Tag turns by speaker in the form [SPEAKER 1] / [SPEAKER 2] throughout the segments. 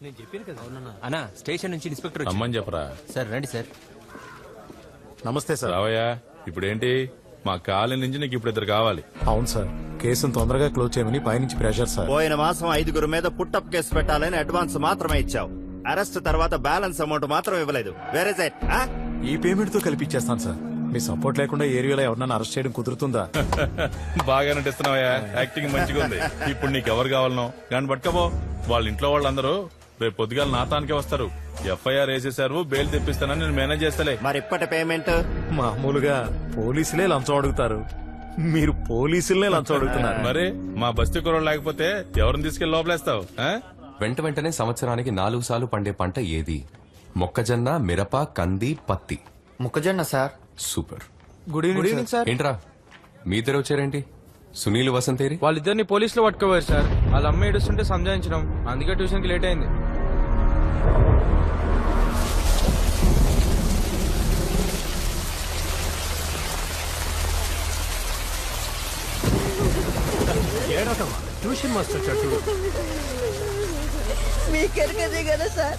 [SPEAKER 1] నేను చెప్పాను కదా. అవునన్నా.
[SPEAKER 2] అన్నా స్టేషన్ నుంచి ఇన్స్పెక్టర్ వచ్చి
[SPEAKER 3] రమ్మని చెప్పరా?
[SPEAKER 2] సార్ రండి సార్.
[SPEAKER 4] నమస్తే సార్.
[SPEAKER 3] రావయ్యా ఇప్పుడేంటి? మా కాలేజ్ నుంచి నీకు ఇప్పుడు ఇద్దరు కావాలి.
[SPEAKER 4] అవును సార్. కేసును తొందరగా క్లోజ్ చేయమని పైనుంచి ప్రెషర్ సార్.
[SPEAKER 5] పోయిన మాసం ఐదుగురు మీద పుట్టప్ కేసు పెట్టాలని అడ్వాన్స్ మాత్రమే ఇచ్చావు. అరెస్ట్ తర్వాత బ్యాలెన్స్ అమౌంట్ మాత్రం ఇవ్వలేదు. వేరే సెట్
[SPEAKER 4] ఈ పేమెంట్తో కలిపి ఇచ్చేస్తాను సార్. మీ సపోర్ట్ లేకుండా ఏరియాలో ఎవరన్నా అరెస్ట్ చేయడం కుదురుతుందా?
[SPEAKER 3] బాగా నటిస్తున్నావయ్యా. యాక్టింగ్ మంచిగా ఉంది ఇప్పుడు నీకు ఎవరు కావాలనో? కానీ పట్టుకపో. వాళ్ళ ఇంట్లో వాళ్ళందరూ రేపు పొద్దుగాల నాతానికే వస్తారు. ఎఫ్ఐఆర్ వేసేసారు బెయిల్ తెప్పిస్తానని నేను మేనేజ్ చేస్తలే.
[SPEAKER 5] మరి ఇప్పటి పేమెంట్?
[SPEAKER 4] మామూలుగా పోలీసులే లంచం అడుగుతారు. మీరు పోలీసులనే లంచం అడుగుతున్నారు.
[SPEAKER 3] మరి మా బస్తీ కుర్రోడు లేకపోతే ఎవరిని తీసుకెళ్ళి లోపలేస్తావు ఆ?
[SPEAKER 2] వెంట వెంటనే సంవత్సరానికి నాలుగు సార్లు పండే పంట ఏది? మొక్కజొన్న మిరప కంది పత్తి.
[SPEAKER 6] మొక్కజొన్న sir.
[SPEAKER 2] Super.
[SPEAKER 1] Good evening sir.
[SPEAKER 2] ఏంట్రా? మీ ఇద్దరు వచ్చారేంటి? సునీల్ వసంతేరి?
[SPEAKER 1] వాళ్ళిద్దరిని పోలీసులు పట్టుకోవారు సార్. వాళ్ళ అమ్మ ఏడుస్తుంటే సంజాయించడం. అందుకే ట్యూషన్కి లేట్ అయింది. ట్యూషన్ మాస్టర్ చట్టు
[SPEAKER 7] మీకెరకదే కదా సార్.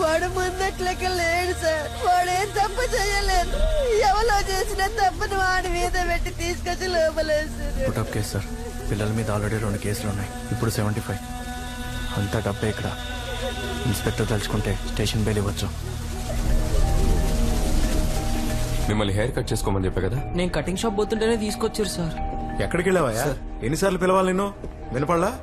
[SPEAKER 7] వాడు ముందట్లక లేడు సార్. వాడేం తప్పు చేయలేదు. ఎవరో చేసిన తప్పును వాడి మీద పెట్టి తీసుకొచ్చి లోపలేసారు
[SPEAKER 8] కేసు సార్ పిల్లల మీద ఆల్రెడీ రెండు కేసులు ఉన్నాయి ఇప్పుడు సెవెంటీ ఫైవ్ అంతా డబ్బే ఇక్కడ. ఇన్స్పెక్టర్ తలుచుకుంటే స్టేషన్ బెయిల్ ఇవ్వచ్చు.
[SPEAKER 2] మిమ్మల్ని హెయిర్ కట్ చేసుకోమని చెప్పా కదా?
[SPEAKER 1] నేను కటింగ్ షాప్ పోతుంటేనే తీసుకొచ్చారు సార్.
[SPEAKER 4] ఎక్కడికి వెళ్ళావయ్యా ఎన్నిసార్లు పిలవాలి నిన్ను? వినపడలా?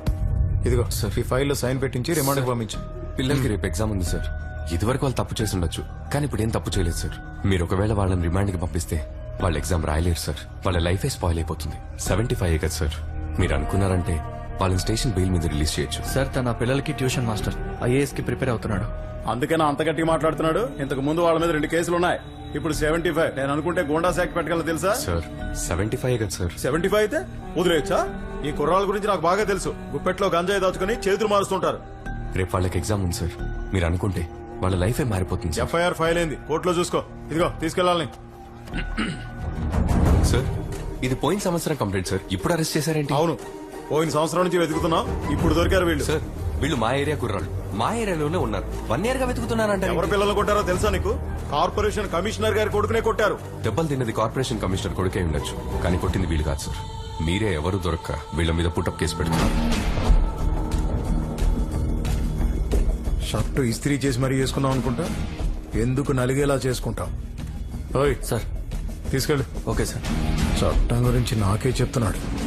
[SPEAKER 4] ఇదిగో సార్. ఈ ఫైల్లో సైన్ పెట్టించి రిమాండ్ పంపించు.
[SPEAKER 2] పిల్లలకి రేపు ఎగ్జామ్ ఉంది సార్. ఇదివరకు వాళ్ళు తప్పు చేసి ఉండొచ్చు. కానీ ఇప్పుడు ఏం తప్పు చేయలేదు సార్. మీరు ఒకవేళ వాళ్ళని రిమాండ్కి పంపిస్తే వాళ్ళు ఎగ్జామ్ రాయలేరు సార్. వాళ్ళ లైఫే స్పాయిల్ అయిపోతుంది. సెవెంటీ ఫైవ్ కదా సార్. మీరు అనుకున్నారంటే వాళ్ళని స్టేషన్ బెయిల్ మీద రిలీజ్ చేయొచ్చు.
[SPEAKER 8] సార్ తన పిల్లలకి ట్యూషన్ మాస్టర్ ఐఏఎస్కి ప్రిపేర్ అవుతున్నాడు.
[SPEAKER 4] అందుకనే అంత గట్టిగా మాట్లాడుతున్నాడు. ఇంతకు ముందు వాళ్ళ మీద రెండు కేసులు ఉన్నాయి. ఇప్పుడు సెవెంటీ ఫైవ్. నేను అనుకుంటే గోండా శాఖ పెట్టగలను తెలుసా?
[SPEAKER 2] సార్ సెవెంటీ ఫైవ్ కదా సార్.
[SPEAKER 4] సెవెంటీ ఫైవ్ అయితే వదిలేయచ్చా? ఈ కుర్రాళ్ళ గురించి నాకు బాగా తెలుసు. గుప్పెట్లో గంజాయి దాచుకుని చేతులు మారుస్తుంటారు.
[SPEAKER 2] రేపు వాళ్ళకి ఎగ్జామ్ ఉంది సార్. మీరు అనుకుంటే వాళ్ళ లైఫే మారిపోతుంది సార్.
[SPEAKER 4] ఎఫ్ఐఆర్ ఫైల్ అయింది. కోర్టులో చూసుకో. ఇదిగో తీసుకెళ్ళాలని.
[SPEAKER 2] సార్ ఇది పోయిన సంవత్సరం కంప్లైంట్ సార్. ఇప్పుడు అరెస్ట్ చేశారేంటి?
[SPEAKER 4] అవును. పోయిన సంవత్సరం నుంచి వెతుకుతున్నాం ఇప్పుడు దొరికారు వీళ్ళు.
[SPEAKER 2] సార్ వీళ్ళు మా ఏరియా కుర్రాళ్ళు. మా ఏరియాలోనే ఉన్నారు. వన్ ఇయర్గా వెతుకుతున్నారంట
[SPEAKER 4] ఎవరి పిల్లలు కొట్టారో తెలుసా నీకు? కార్పొరేషన్ కమిషనర్ గారి కొడుకునే కొట్టారు.
[SPEAKER 2] దెబ్బలు తిన్నది కార్పొరేషన్ కమిషనర్ కొడుకే ఉండొచ్చు. కానీ కొట్టింది వీళ్ళు కాదు సార్. మీరే ఎవరు దొరక్క వీళ్ళ మీద పుట్టప్ కేసు పెడుతున్నారు.
[SPEAKER 4] షర్టు ఇస్త్రీ చేసి మరీ వేసుకుందాం అనుకుంటా? ఎందుకు నలిగేలా చేసుకుంటాం? ఓయ్
[SPEAKER 8] సార్.
[SPEAKER 4] తీసుకెళ్ళు.
[SPEAKER 8] Okay sir.
[SPEAKER 4] చట్టం గురించి నాకే చెప్తున్నాడు.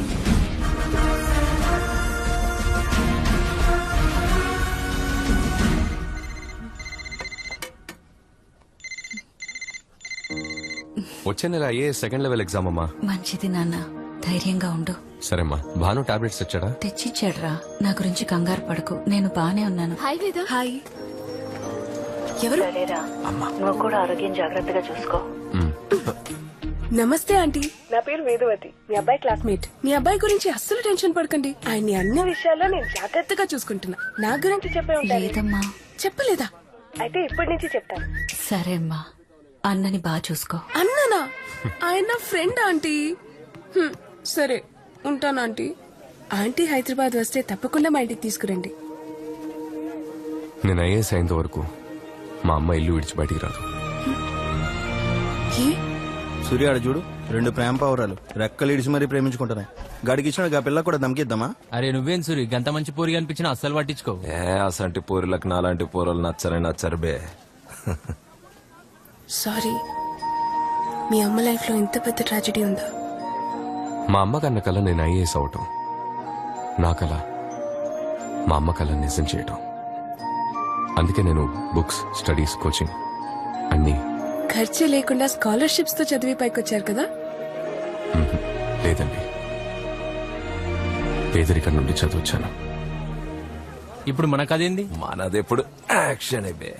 [SPEAKER 2] వచ్చే నెల అయ్యే సెకండ్ లెవెల్ ఎగ్జామ్ అమ్మా.
[SPEAKER 7] మంచిది నాన్న. ధైర్యంగా ఉండు.
[SPEAKER 2] సరేమ్మా. భాను టాబ్లెట్స్ తెచ్చాడా?
[SPEAKER 7] తెచ్చిచ్చాడ్రా. నా గురించి కంగారు పడకు. నేను బానే ఉన్నాను.
[SPEAKER 9] హాయ్ వేద.
[SPEAKER 7] హాయ్. ఎవరు?
[SPEAKER 9] నువ్వు కూడా ఆరోగ్యం జాగ్రత్తగా చూసుకో.
[SPEAKER 10] నమస్తే ఆంటీ. నా పేరు వేదవతి. మీ అబ్బాయి క్లాస్మేట్. మీ అబ్బాయి గురించి అస్సలు టెన్షన్ పడకండి. ఆయన్ని అన్ని విషయాల్లో నేను జాగ్రత్తగా చూసుకుంటున్నా. నా గురించి చెప్పే
[SPEAKER 7] లేదమ్మా.
[SPEAKER 10] చెప్పలేదా? అయితే ఇప్పటి నుంచి చెప్తాను.
[SPEAKER 7] సరే అమ్మా అన్నని బాగా చూసుకో.
[SPEAKER 10] అన్నానా? ఆయన నా ఫ్రెండ్ ఆంటీ. హ్మ్, సరే ఉంటాను ఆంటీ. ఆంటీ హైదరాబాద్ వస్తే తప్పకుండా మా ఇంటికి తీసుకురండి.
[SPEAKER 2] నేను ఐఏఎస్ అయ్యేంత వరకు మా అమ్మ ఇల్లు విడిచి బయటికి రాదు.
[SPEAKER 10] ఏ?
[SPEAKER 6] సూర్యాడ చూడు రెండు ప్రేమ పావురాలు. రెక్కలు ఇడిచి మరీ ప్రేమించుకుంటున్నాయి. గడికి ఇచ్చిన ఆ పిల్ల కూడా దమ్కిద్దామా?
[SPEAKER 1] అరే నువ్వేం సూరి గంత మంచి పోరి కనిపించినా అస్సలు పట్టించుకో.
[SPEAKER 2] ఏ అసంటి పోరులకు నాలాంటి పోరలు నచ్చరే నచ్చరు బే.
[SPEAKER 10] సారీ. మీ అమ్మ లైఫ్లో ఇంత పెద్ద ట్రాజడీ ఉందా?
[SPEAKER 2] మా అమ్మ కన్న కల నేను ఐఏఎస్ అవటం. నా కల మా అమ్మ కల నిజం చేయటం. అందుకే నేను బుక్స్ స్టడీస్ కోచింగ్ అన్నీ
[SPEAKER 10] ఖర్చే లేకుండా స్కాలర్షిప్స్తో చదివి పైకొచ్చారు కదా.
[SPEAKER 2] లేదండి. పేదరికం నుండి చదివచ్చాను.
[SPEAKER 1] ఇప్పుడు మన కదేంది
[SPEAKER 2] మనదెప్పుడు యాక్షన్ బే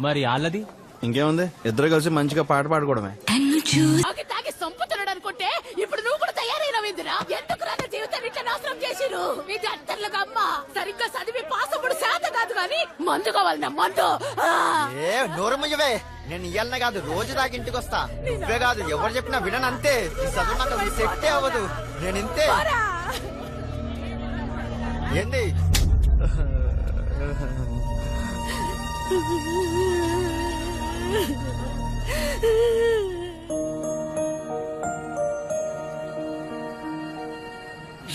[SPEAKER 1] మరి వాళ్ళది
[SPEAKER 6] ఇంకేముంది? ఇద్దరు కలిసి మంచిగా పాట పాడుకోవడమే.
[SPEAKER 9] తాగి తాగి సంపుతున్నాడు అనుకుంటే ఇప్పుడు నువ్వు కూడా తయారైనవిందిరా ఎందుకు రాన్న జీవితాన్ని ఇట్లా నాశనం చేసిరు అమ్మ. సరిగ్గా చదివి శాత కాదు గాని మందు కావాలన్న మందు. ఆ!
[SPEAKER 6] ఏ నోరు ముయ్యవే. నేను ఇయ్యాలనే కాదు రోజు దాకా ఇంటికి వస్తా. నువ్వే కాదు ఎవరు చెప్పినా వినను అంతే. ఈ చదువు నాకు సెట్టే అవ్వదు. నేను ఇంతే. ఏంది?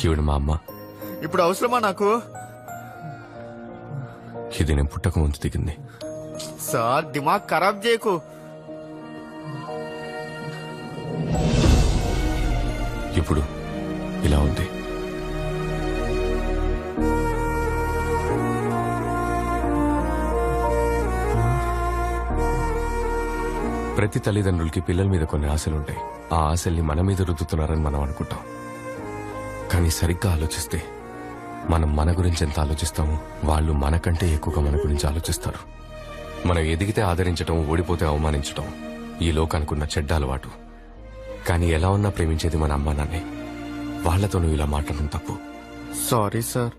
[SPEAKER 2] ఈవిడ మా అమ్మ?
[SPEAKER 6] ఇప్పుడు అవసరమా నాకు?
[SPEAKER 2] ఇది నేను పుట్టక ముందు దిగింది.
[SPEAKER 6] సార్ దిమాగ్ ఖరాబ్ చేయకు.
[SPEAKER 2] ఇప్పుడు ఇలా ఉంది. ప్రతి తల్లిదండ్రులకి పిల్లల మీద కొన్ని ఆశలుంటాయి ఆ ఆశల్ని మన మీద రుద్దుతున్నారని మనం అనుకుంటాం. కానీ సరిగ్గా ఆలోచిస్తే మనం మన గురించి ఎంత ఆలోచిస్తామో వాళ్ళు మనకంటే ఎక్కువగా మన గురించి ఆలోచిస్తారు. మనం ఎదిగితే ఆదరించటం ఓడిపోతే అవమానించటం ఈ లోకానుకున్న చెడ్డ అలవాటు. కానీ ఎలా ఉన్నా ప్రేమించేది మన అమ్మ నాన్నే. వాళ్ళతో నువ్వు ఇలా మాట్లాడడం తప్పు.
[SPEAKER 6] Sorry sir.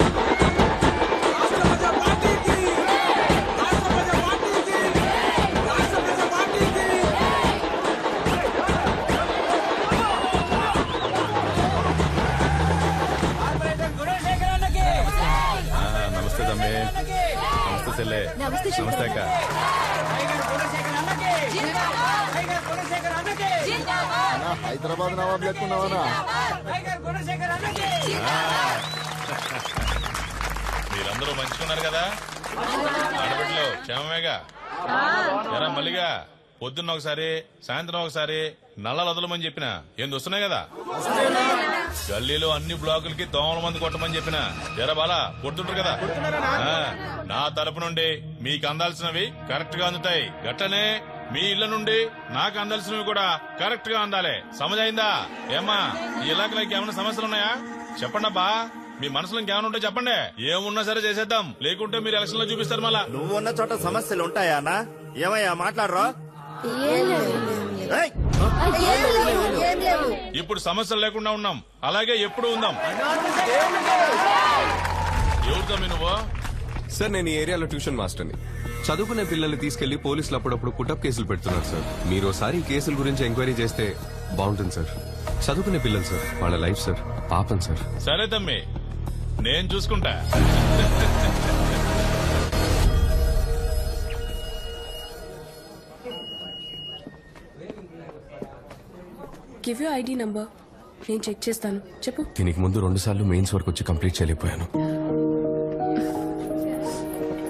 [SPEAKER 3] చెల్లె నమస్తే అక్క
[SPEAKER 6] హైదరాబాద్ నవాబ్ లెక్కున్నావనా
[SPEAKER 3] మీరందరూ మంచుకున్నారు కదా? ఆడబిడ్డలు క్షేమమేగా? ఎరా మల్లిగా పొద్దున్న ఒకసారి సాయంత్రం ఒకసారి నల్లలు వదలమని చెప్పిన. ఏంది వస్తున్నాయి కదా? గల్లీలో అన్ని బ్లాకులకి దోమల మంది కొట్టమని చెప్పిన. ఎరా బాలా కొడుతుంటారు కదా. ఆ, నా తరపు నుండి మీకు అందాల్సినవి కరెక్ట్గా అందుతాయి. గట్టనే మీ ఇళ్ళ నుండి నాకు అందాల్సినవి కూడా కరెక్ట్గా అందాలి. సమజైందా? ఏమ్మా ఈ ఇలాకలో ఏమైనా సమస్యలు ఉన్నాయా? చెప్పండి అబ్బా మీ మనసులో ఇంకేమైనా ఉంటే చెప్పండి. ఏమున్నా సరే చేసేద్దాం. లేకుంటే మీరు ఎలక్షన్లో చూపిస్తారు మళ్ళా.
[SPEAKER 5] నువ్వు ఉన్న చోట సమస్యలు ఉంటాయా అన్న? ఏమయ్యా మాట్లాడరా? ఏయ్!
[SPEAKER 3] ఇప్పుడు సమస్యలు లేకుండా ఉన్నాం. అలాగే ఎప్పుడు ఉందాం. ఎవరితో మీ నువ్వు?
[SPEAKER 2] సార్ నేను ఈ ఏరియాలో ట్యూషన్ మాస్టర్ని. చదువుకునే పిల్లల్ని తీసుకెళ్ళి పోలీసులు అప్పుడప్పుడు పుటప్ కేసులు పెడుతున్నారు సార్. మీరు ఒకసారి ఈ కేసుల గురించి ఎంక్వైరీ చేస్తే బాగుంటుంది సార్. చదువుకునే పిల్లలు సార్ వాళ్ళ లైఫ్ సార్ పాపం సార్.
[SPEAKER 3] సరే తమ్మి నేను చూసుకుంటా.
[SPEAKER 10] గివ్ యూ ఐడి నంబర్ నేను చెక్ చేస్తాను. చెప్పు.
[SPEAKER 2] దీనికి ముందు రెండు సార్లు మెయిన్స్ వరకు వచ్చి కంప్లీట్ చేయలేకపోయాను.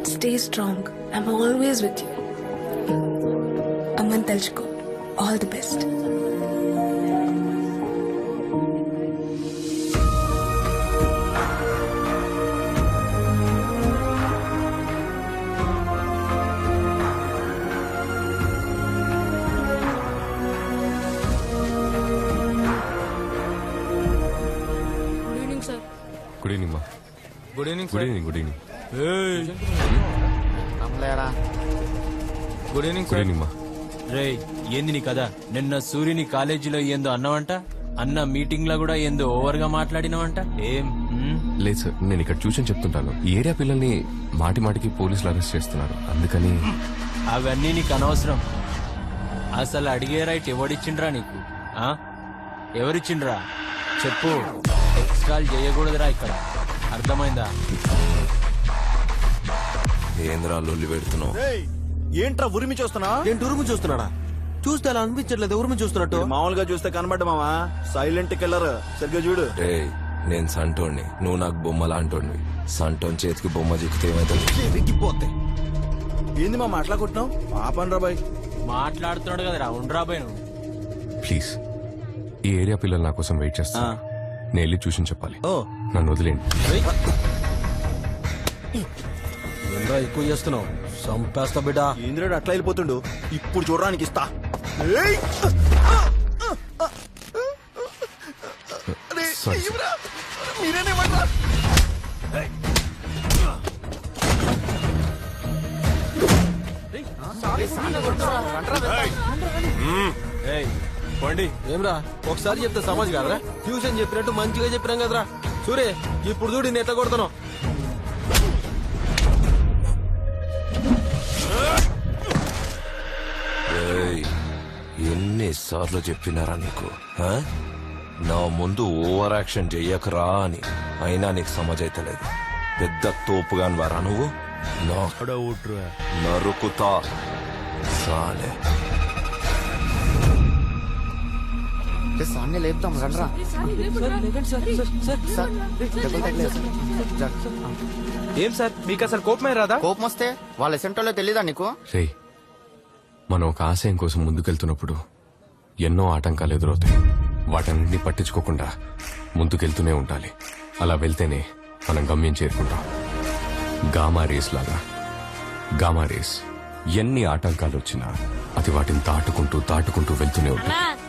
[SPEAKER 10] Stay strong I'm always with you అమ్మని తలుచుకో. All the best
[SPEAKER 2] good evening మా
[SPEAKER 1] good evening
[SPEAKER 2] good evening good evening
[SPEAKER 6] నమ్మలేరా?
[SPEAKER 1] Good evening
[SPEAKER 2] good evening మా
[SPEAKER 11] రేయ్ ఏంది నీ కదా నిన్న సూర్యుని కాలేజీలో ఏందో అన్నావంట? అన్న మీటింగ్లో కూడా ఏందో ఓవర్గా మాట్లాడినావంట? ఏం? ఉమ్?
[SPEAKER 2] లేదు సార్ నేను ఇక్కడ ట్యూషన్ చెప్తుంటాను. ఈ ఏరియా పిల్లల్ని మాటి మాటికి పోలీసులు అరెస్ట్ చేస్తున్నారు. అందుకని
[SPEAKER 11] అవన్నీ నీకు అనవసరం. అసలు అడిగే రైట్ ఎవడిచ్చిండ్రా నీకు? ఆ? ఎవరిచ్చిండ్రా? చెప్పు. ఎక్స్ట్రాల్ చేయకూడదురా ఇక్కడ. అర్థమైందా?
[SPEAKER 2] ఏంద్రా లొల్లి పెడుతున్నావు!
[SPEAKER 5] ఏంట్రా ఉరిమి చూస్తున్నా?
[SPEAKER 6] ఏంటి ఉరుము చూస్తున్నాడా? చూస్తే అలా అనిపించట్లేదు ఉరుము చూస్తున్నట్టు?
[SPEAKER 5] మామూలుగా చూస్తే కనబడ్డ మావా? Silent killer. సరిగ్గా చూడు.
[SPEAKER 2] రే నేను సంటోణ్ణి. నువ్వు నాకు బొమ్మ లాంటోడివి సంటోన్ చేతికి బొమ్మ చిక్కితే ఏమైతుంది?
[SPEAKER 6] విగ్గిపోతే ఏంది మా మాట్లాడుకుంటున్నావు పాపన్ రా బాయ్.
[SPEAKER 11] మాట్లాడుతున్నాడు కదరా ఉండరా పోయి నువ్వు.
[SPEAKER 2] ప్లీజ్ ఈ ఏరియా పిల్లలు నా కోసం వెయిట్ చేస్తా నేను వెళ్ళి ట్యూషన్ చెప్పాలి.
[SPEAKER 6] ఓ.
[SPEAKER 2] నన్ను వదిలేండి
[SPEAKER 6] ఏంద్రా ఎక్కువ చేస్తున్నావు? సంపేస్తా బిడ్డ. ఇంద్రుడు అట్లా వెళ్ళిపోతుండు? ఇప్పుడు చూడడానికి ఇస్తా. ఏయ్!
[SPEAKER 2] సారీ. సార్.
[SPEAKER 11] పండి.
[SPEAKER 6] ఏమ్రా? ఒకసారి చెప్తే సమాజ్ కాదరా? ట్యూషన్ చెప్పినట్టు మంచిగా చెప్పినాం కదరా. సూరే ఇప్పుడు చూడు నేను ఎట్లా కొడుతున్నావు.
[SPEAKER 2] ఎన్నిసార్లు చెప్పినారా నీకు? ఆ? నా ముందు ఓవర్ యాక్షన్ చెయ్యకరా అని. అయినా నీకు సమజ్ అయితలేదు. పెద్ద తోపుగాని వారా నువ్వు నరుకుతా. సాలే.
[SPEAKER 7] సాన్ని లేపుతాం రండ్రా.
[SPEAKER 12] ఏం సార్? మీకు అసలు కోపమే రాదా?
[SPEAKER 7] కోపం వస్తే వాళ్ళ సెంటర్లో తెలీదా నీకు?
[SPEAKER 2] రే మనం ఒక ఆశయం కోసం ముందుకెళ్తున్నప్పుడు ఎన్నో ఆటంకాలు ఎదురవుతాయి. వాటన్నింటినీ పట్టించుకోకుండా ముందుకెళ్తూనే ఉండాలి. అలా వెళ్తేనే మనం గమ్యం చేరుకుంటాం. గామా రేస్ లాగా. గామా రేస్ ఎన్ని ఆటంకాలు వచ్చినా అది వాటిని దాటుకుంటూ దాటుకుంటూ వెళ్తూనే ఉంటుంది